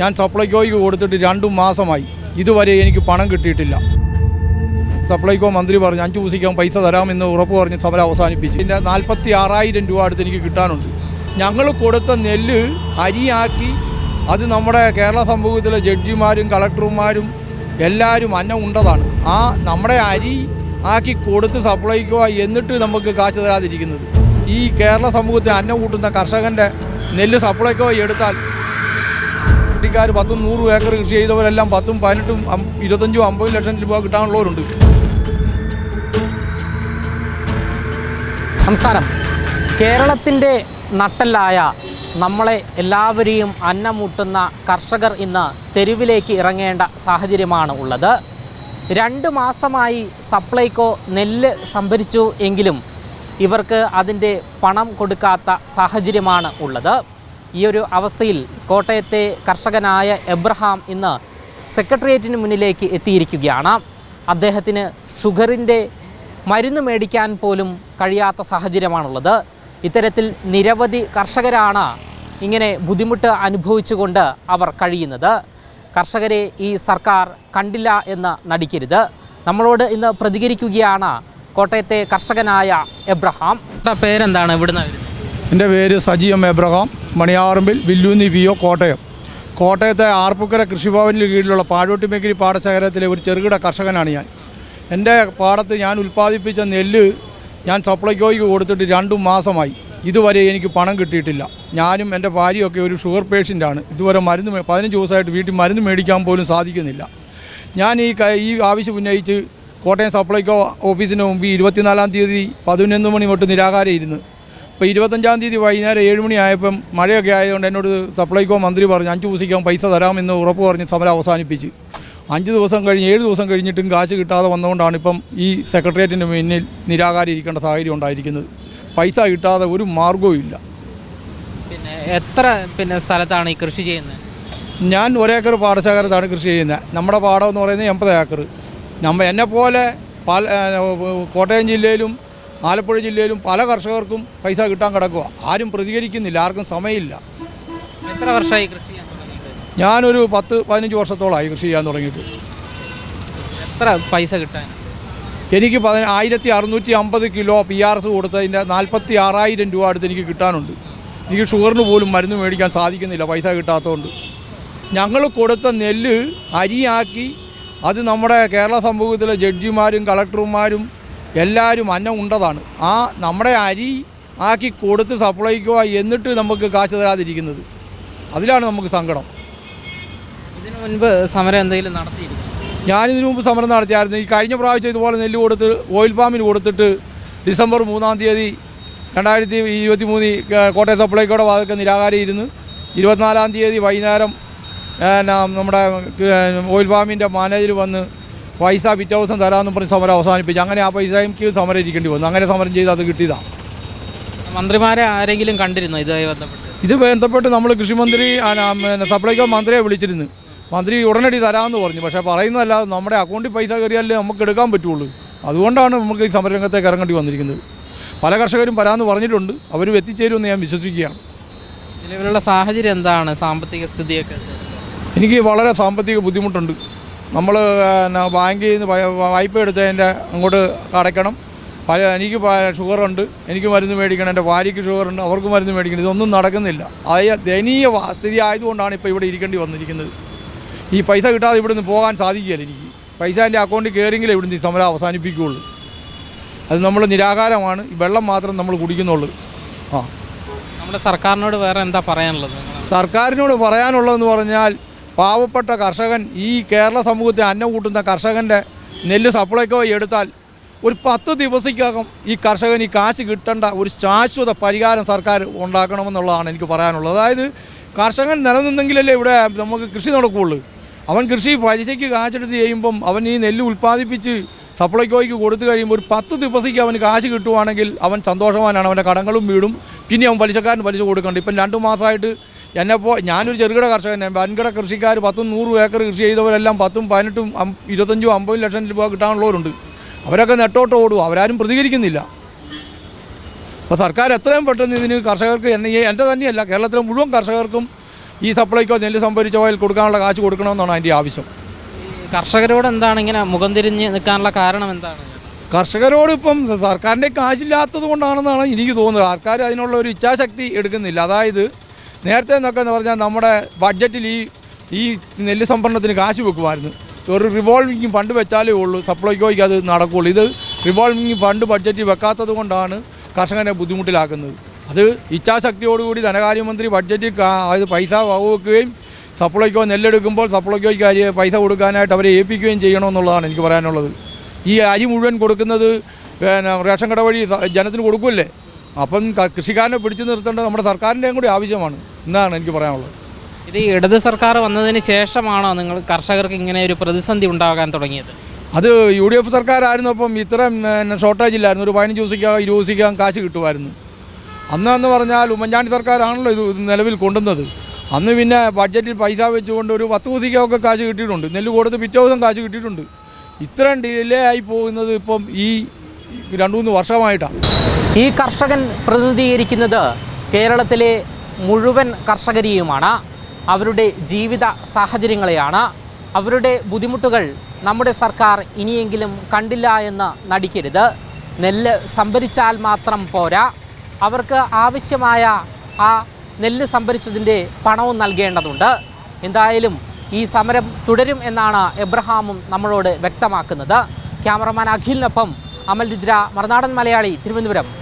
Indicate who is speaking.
Speaker 1: ഞാൻ സപ്ലൈകോയ്ക്ക് കൊടുത്തിട്ട് രണ്ടു മാസമായി. ഇതുവരെ എനിക്ക് പണം കിട്ടിയിട്ടില്ല. സപ്ലൈകോ മന്ത്രി പറഞ്ഞു അഞ്ച് ദിവസിക്കാൻ പൈസ തരാമെന്ന് ഉറപ്പ് പറഞ്ഞ് സമരം അവസാനിപ്പിച്ചു. ഇതിന്റെ നാൽപ്പത്തി ആറായിരം രൂപ അടുത്ത് എനിക്ക് കിട്ടാനുണ്ട്. ഞങ്ങൾ കൊടുത്ത നെല്ല് അരിയാക്കി അത് നമ്മുടെ കേരള സമൂഹത്തിലെ ജഡ്ജിമാരും കളക്ടർമാരും എല്ലാവരും അന്നം ഉണ്ടതാണ്. ആ നമ്മുടെ അരി ആക്കി കൊടുത്ത് സപ്ലൈകോ എന്നിട്ട് നമുക്ക് കാശ് തരാതിരിക്കുന്നത്. ഈ കേരള സമൂഹത്തെ അന്നം കൂട്ടുന്ന കർഷകന്റെ നെല്ല് സപ്ലൈകോ എടുത്താൽ കൃഷിക്കാർ പത്തും നൂറും ഏക്കർ കൃഷി ചെയ്തവരെല്ലാം പത്തും പതിനെട്ടും ഇരുപത്തഞ്ചും അമ്പതും ലക്ഷം രൂപ കിട്ടാനുള്ളവരുണ്ട്.
Speaker 2: നമസ്കാരം. കേരളത്തിന്റെ നട്ടല്ലായ നമ്മളെ എല്ലാവരെയും അന്നമൂട്ടുന്ന കർഷകർ ഇന്ന് തെരുവിലേക്ക് ഇറങ്ങേണ്ട സാഹചര്യമാണ് ഉള്ളത്. രണ്ട് മാസമായി സപ്ലൈകോ നെല്ല് സംഭരിച്ചു എങ്കിലും ഇവർക്ക് അതിന്റെ പണം കൊടുക്കാത്ത സാഹചര്യമാണ് ഉള്ളത്. ഈ ഒരു അവസ്ഥയിൽ കോട്ടയത്തെ കർഷകനായ എബ്രഹാം ഇന്ന് സെക്രട്ടേറിയറ്റിന് മുന്നിലേക്ക് എത്തിയിരിക്കുകയാണ്. അദ്ദേഹത്തിന് ഷുഗറിന്റെ മരുന്ന് മേടിക്കാൻ പോലും കഴിയാത്ത സാഹചര്യമാണുള്ളത്. ഇത്തരത്തിൽ നിരവധി കർഷകരാണ് ഇങ്ങനെ ബുദ്ധിമുട്ട് അനുഭവിച്ചുകൊണ്ട് അവർ കഴിയുന്നത്. കർഷകരെ ഈ സർക്കാർ കണ്ടില്ല എന്ന് നടിക്കരുത്. നമ്മളോട് ഇന്ന് പ്രതികരിക്കുകയാണ് കോട്ടയത്തെ കർഷകനായ എബ്രഹാം. പേരെന്താണ്? ഇവിടുന്ന് വരുന്നത്?
Speaker 1: എന്റെ പേര് Saji M Abraham Maniyarambil Villoonni P O Kottayam. കോട്ടയത്തെ ആർപ്പുക്കര കൃഷിഭവനിൽ കീഴിലുള്ള പാഴോട്ടിമേക്കിരി പാടശേഖരത്തിലെ ഒരു ചെറുകിട കർഷകനാണ് ഞാൻ. എന്റെ പാടത്ത് ഞാൻ ഉൽപ്പാദിപ്പിച്ച നെല്ല് ഞാൻ സപ്ലൈകോയ്ക്ക് കൊടുത്തിട്ട് രണ്ടു മാസമായി. ഇതുവരെ എനിക്ക് പണം കിട്ടിയിട്ടില്ല. ഞാനും എന്റെ ഭാര്യയൊക്കെ ഒരു ഷുഗർ പേഷ്യന്റാണ്. ഇതുവരെ മരുന്ന് പതിനഞ്ച് ദിവസമായിട്ട് വീട്ടിൽ മരുന്ന് മേടിക്കാൻ പോലും സാധിക്കുന്നില്ല. ഞാൻ ഈ ഈ ആവശ്യം ഉന്നയിച്ച് കോട്ടയം സപ്ലൈകോ ഓഫീസിന് മുമ്പ് ഇരുപത്തിനാലാം തീയതി പതിനൊന്ന് മണി തൊട്ട് നിരാകാരം ഇരുന്ന് ഇപ്പോൾ ഇരുപത്തഞ്ചാം തീയതി വൈകുന്നേരം ഏഴ് മണി ആയപ്പം മഴയൊക്കെ ആയതുകൊണ്ട് എന്നോട് സപ്ലൈകോ മന്ത്രി പറഞ്ഞു അഞ്ച് ദിവസിക്കാൻ പൈസ തരാമെന്ന് ഉറപ്പ് പറഞ്ഞ് സമരം അവസാനിപ്പിച്ച്. അഞ്ച് ദിവസം കഴിഞ്ഞ് ഏഴ് ദിവസം കഴിഞ്ഞിട്ടും കാശ് കിട്ടാതെ വന്നുകൊണ്ടാണ് ഇപ്പം ഈ സെക്രട്ടേറിയറ്റിന്റെ മുന്നിൽ നിരാകാരം ഇരിക്കേണ്ട സാഹചര്യം ഉണ്ടായിരിക്കുന്നത്. പൈസ കിട്ടാതെ ഒരു മാർഗവും ഇല്ല.
Speaker 2: പിന്നെ എത്ര പിന്നെ സ്ഥലത്താണ് ഈ കൃഷി ചെയ്യുന്നത്?
Speaker 1: ഞാൻ ഒരേക്കർ പാടശേഖരത്താണ് കൃഷി ചെയ്യുന്നത്. നമ്മുടെ പാടം എന്ന് പറയുന്നത് എൺപത് ഏക്കർ. നമ്മ എന്നെപ്പോലെ പല കോട്ടയം ജില്ലയിലും ആലപ്പുഴ ജില്ലയിലും പല കർഷകർക്കും പൈസ കിട്ടാൻ കിടക്കുക ആരും പ്രതികരിക്കുന്നില്ല ആർക്കും സമയമില്ല.
Speaker 2: എത്ര വർഷമായി കൃഷി
Speaker 1: ഞാനൊരു പത്ത് പതിനഞ്ച് വർഷത്തോളമായി കൃഷി ചെയ്യാൻ തുടങ്ങിയിട്ട്.
Speaker 2: എത്ര പൈസ കിട്ടാൻ?
Speaker 1: എനിക്ക് പതി ആയിരത്തി അറുന്നൂറ്റി അമ്പത് കിലോ പി ആർ എസ് കൊടുത്തതിന്റെ നാൽപ്പത്തി ആറായിരം രൂപ അടുത്ത് എനിക്ക് കിട്ടാനുണ്ട്. എനിക്ക് ഷുഗറിന് പോലും മരുന്ന് മേടിക്കാൻ സാധിക്കുന്നില്ല പൈസ കിട്ടാത്തതുകൊണ്ട്. ഞങ്ങൾ കൊടുത്ത നെല്ല് അരിയാക്കി അത് നമ്മുടെ കേരള സമൂഹത്തിലെ ജഡ്ജിമാരും കളക്ടർമാരും എല്ലാവരും അന്നം ഉണ്ടതാണ്. ആ നമ്മുടെ അരി ആക്കി കൊടുത്ത് സപ്ലൈക്കുക എന്നിട്ട് നമുക്ക് കാശ് തരാതിരിക്കുന്നത്. അതിലാണ് നമുക്ക് സങ്കടം.
Speaker 2: ഇതിനു മുൻപ് സമരം എന്തെങ്കിലും നടത്തിയിരുന്നു?
Speaker 1: ഞാനിതിനു മുമ്പ് സമരം നടത്തിയായിരുന്നു. ഈ കഴിഞ്ഞ പ്രാവശ്യം ഇതുപോലെ നെല്ല് കൊടുത്ത് ഓയിൽ പാമ്പിന് കൊടുത്തിട്ട് ഡിസംബർ മൂന്നാം തീയതി രണ്ടായിരത്തി ഇരുപത്തി മൂന്നിൽ കോട്ടയം സപ്ലൈക്കോടെ വാതൊക്കെ നിരാകാരം ഇരുന്ന് ഇരുപത്തിനാലാം തീയതി വൈകുന്നേരം നമ്മുടെ ഓയിൽ പാമ്പിന്റെ മാനേജർ വന്ന് പൈസ പിറ്റേ ദിവസം തരാമെന്ന് പറഞ്ഞ് സമരം അവസാനിപ്പിച്ചു. അങ്ങനെ ആ പൈസയ്ക്ക് സമരം ഇരിക്കേണ്ടി വന്നു. അങ്ങനെ സമരം ചെയ്ത് അത് കിട്ടിയതാണ്
Speaker 2: മന്ത്രിമാരെ ആരെങ്കിലും കണ്ടിരുന്നോ ഇതുമായി ബന്ധപ്പെട്ട്?
Speaker 1: ഇത് ബന്ധപ്പെട്ട് നമ്മൾ കൃഷിമന്ത്രി സപ്ലൈകോ മന്ത്രിയെ വിളിച്ചിരുന്നു. മന്ത്രി ഉടനടി തരാമെന്ന് പറഞ്ഞു. പക്ഷേ പറയുന്നതല്ല നമ്മുടെ അക്കൗണ്ടിൽ പൈസ കയറിയാലേ നമുക്ക് എടുക്കാൻ പറ്റുള്ളൂ. അതുകൊണ്ടാണ് നമുക്ക് ഈ സമരരംഗത്തേക്ക് ഇറങ്ങേണ്ടി വന്നിരിക്കുന്നത്. പല കർഷകരും വരാമെന്ന് പറഞ്ഞിട്ടുണ്ട്. അവർ എത്തിച്ചേരുമെന്ന് ഞാൻ വിശ്വസിക്കുകയാണ്.
Speaker 2: നിലവിലുള്ള സാഹചര്യം എന്താണ്? സാമ്പത്തിക സ്ഥിതിയൊക്കെ?
Speaker 1: എനിക്ക് വളരെ സാമ്പത്തിക ബുദ്ധിമുട്ടുണ്ട്. നമ്മൾ ബാങ്കിൽ നിന്ന് വായ്പ എടുത്തതിന്റെ അങ്ങോട്ട് അടയ്ക്കണം. പല എനിക്ക് ഷുഗറുണ്ട്. എനിക്ക് മരുന്ന് മേടിക്കണം. എന്റെ ഭാര്യയ്ക്ക് ഷുഗറുണ്ട്. അവർക്ക് മരുന്ന് മേടിക്കണം. ഇതൊന്നും നടക്കുന്നില്ല. ആയ ദയനീയ സ്ഥിതി ആയതുകൊണ്ടാണ് ഇപ്പോൾ ഇവിടെ ഇരിക്കേണ്ടി വന്നിരിക്കുന്നത്. ഈ പൈസ കിട്ടാതെ ഇവിടുന്ന് പോകാൻ സാധിക്കുകയില്ല എനിക്ക്. പൈസ എന്റെ അക്കൗണ്ടിൽ കയറിയെങ്കിലേ ഇവിടുന്ന് ഈ സമരം അവസാനിപ്പിക്കുകയുള്ളൂ. അത് നമ്മൾ നിരാകാരമാണ്. ഈ വെള്ളം മാത്രം നമ്മൾ കുടിക്കുന്നുള്ളൂ. ആ.
Speaker 2: നമ്മുടെ സർക്കാരിനോട് വേറെ എന്താ പറയാനുള്ളത്?
Speaker 1: സർക്കാരിനോട് പറയാനുള്ളതെന്ന് പറഞ്ഞാൽ പാവപ്പെട്ട കർഷകൻ ഈ കേരള സമൂഹത്തെ അന്നം കൂട്ടുന്ന കർഷകന്റെ നെല്ല് സപ്ലൈക്കോ എടുത്താൽ ഒരു പത്ത് ദിവസത്തിനകം ഈ കർഷകൻ ഈ കാശ് കിട്ടേണ്ട ഒരു ശാശ്വത പരിഹാരം സർക്കാർ ഉണ്ടാക്കണമെന്നുള്ളതാണ് എനിക്ക് പറയാനുള്ളത്. അതായത് കർഷകൻ നിലനിന്നെങ്കിലല്ലേ ഇവിടെ നമുക്ക് കൃഷി നടക്കുകയുള്ളൂ. അവൻ കൃഷി പലിശയ്ക്ക് കാശെടുത്ത് ചെയ്യുമ്പം അവൻ ഈ നെല്ല് ഉൽപ്പാദിപ്പിച്ച് സപ്ലൈക്കോയ്ക്ക് കൊടുത്തു കഴിയുമ്പോൾ ഒരു പത്ത് ദിവസത്തേക്ക് അവന് കാശ് കിട്ടുവാണെങ്കിൽ അവൻ സന്തോഷവാനാണ്. അവന്റെ കടങ്ങളും വീടും പിന്നെ അവൻ പലിശക്കാരന് പലിശ കൊടുക്കണ്ട. ഇപ്പം രണ്ട് മാസമായിട്ട് എന്നെപ്പോൾ ഞാനൊരു ചെറുകിട കർഷകൻ വൻകിട കൃഷിക്കാർ പത്തും നൂറും ഏക്കർ കൃഷി ചെയ്തവരെല്ലാം പത്തും പതിനെട്ടും ഇരുപത്തഞ്ചും അമ്പതും ലക്ഷം രൂപ കിട്ടാനുള്ളവരുണ്ട്. അവരൊക്കെ നെട്ടോട്ട് ഓടും അവരാരും പ്രതികരിക്കുന്നില്ല. അപ്പോൾ സർക്കാർ എത്രയും പെട്ടെന്ന് ഇതിന് കർഷകർക്ക് എന്നെ എന്റെ തന്നെയല്ല കേരളത്തിലെ മുഴുവൻ കർഷകർക്കും ഈ സപ്ലൈക്കോ നെല്ല് സംഭരിച്ച ഓയിൽ കൊടുക്കാനുള്ള കാശ് കൊടുക്കണമെന്നാണ് അതിന്റെ ആവശ്യം.
Speaker 2: കർഷകരോട് എന്താണ് ഇങ്ങനെ മുഖം തിരിഞ്ഞ് നിൽക്കാനുള്ള കാരണം എന്താണ്?
Speaker 1: കർഷകരോട് ഇപ്പം സർക്കാരിന്റെ കാശില്ലാത്തത് കൊണ്ടാണെന്നാണ് എനിക്ക് തോന്നുന്നത്. സർക്കാർ അതിനുള്ള ഒരു ഇച്ഛാശക്തി എടുക്കുന്നില്ല. അതായത് നേരത്തെ എന്നൊക്കെ എന്ന് പറഞ്ഞാൽ നമ്മുടെ ബഡ്ജറ്റിൽ ഈ ഈ നെല്ല് സംഭരണത്തിന് കാശ് വെക്കുമായിരുന്നു. ഒരു റിവോൾവിങ് ഫണ്ട് വെച്ചാലേ ഉള്ളൂ സപ്ലൈക്കോയ്ക്ക് അത് നടക്കുകയുള്ളൂ ഇത് റിവോൾവിങ് ഫണ്ട് ബഡ്ജറ്റിൽ വെക്കാത്തത് കൊണ്ടാണ് കർഷകനെ ബുദ്ധിമുട്ടിലാക്കുന്നത്. അത് ഇച്ഛാശക്തിയോടുകൂടി ധനകാര്യമന്ത്രി ബഡ്ജറ്റിൽ അത് പൈസ വകവെക്കുകയും സപ്ലൈക്കോ നെല്ലെടുക്കുമ്പോൾ സപ്ലൈക്കോയ്ക്ക് അരി പൈസ കൊടുക്കാനായിട്ട് അവരെ ഏൽപ്പിക്കുകയും ചെയ്യണമെന്നുള്ളതാണ് എനിക്ക് പറയാനുള്ളത്. ഈ അരി മുഴുവൻ കൊടുക്കുന്നത് പിന്നെ റേഷൻ കട വഴി ജനത്തിന് കൊടുക്കുമല്ലേ? അപ്പം കൃഷിക്കാരനെ പിടിച്ചു നിർത്തേണ്ടത് നമ്മുടെ സർക്കാരിന്റെയും കൂടി ആവശ്യമാണ്. എന്നാണ് എനിക്ക് പറയാനുള്ളത്.
Speaker 2: ഇത് ഈ ഇടത് സർക്കാർ വന്നതിന് ശേഷമാണോ നിങ്ങൾ കർഷകർക്ക് ഇങ്ങനെ ഒരു പ്രതിസന്ധി ഉണ്ടാകാൻ തുടങ്ങിയത്?
Speaker 1: അത് യു ഡി എഫ് സർക്കാരായിരുന്നപ്പം ഇത്രയും ഷോർട്ടേജ് ഇല്ലായിരുന്നു. ഒരു പതിനഞ്ച് ദിവസിക്കാം ഇരുപത് ദിവസിക്കാം കാശ് കിട്ടുമായിരുന്നു. അന്ന് എന്ന് പറഞ്ഞാൽ ഉമ്മൻചാണ്ടി സർക്കാരാണല്ലോ ഇത് നിലവിൽ കൊണ്ടുവന്നത്. അന്ന് പിന്നെ ബഡ്ജറ്റിൽ പൈസ വെച്ചുകൊണ്ട് ഒരു പത്ത് ദിവസിക്കൊക്കെ കാശ് കിട്ടിയിട്ടുണ്ട്. നെല്ല് കൊടുത്ത് പിറ്റേ ദിവസം കാശ് കിട്ടിയിട്ടുണ്ട്. ഇത്രയും ഡിലേ ആയി പോകുന്നത് ഇപ്പം ഈ രണ്ട് മൂന്ന് വർഷമായിട്ടാണ്.
Speaker 2: ഈ കർഷകൻ പ്രതിനിധീകരിക്കുന്നത് കേരളത്തിലെ മുഴുവൻ കർഷകരെയുമാണ്. അവരുടെ ജീവിത സാഹചര്യങ്ങളെയാണ്. അവരുടെ ബുദ്ധിമുട്ടുകൾ നമ്മുടെ സർക്കാർ ഇനിയെങ്കിലും കണ്ടില്ല എന്ന് നടിക്കരുത്. നെല്ല് സംഭരിച്ചാൽ മാത്രം പോരാ. അവർക്ക് ആവശ്യമായ ആ നെല്ല് സംഭരിച്ചതിന്റെ പണവും നൽകേണ്ടതുണ്ട്. എന്തായാലും ഈ സമരം തുടരും എന്നാണ് എബ്രഹാമും നമ്മളോട് വ്യക്തമാക്കുന്നത്. ക്യാമറമാൻ അഖിലിനൊപ്പം അമൽ രുദ്ര മറുനാടൻ മലയാളി തിരുവനന്തപുരം.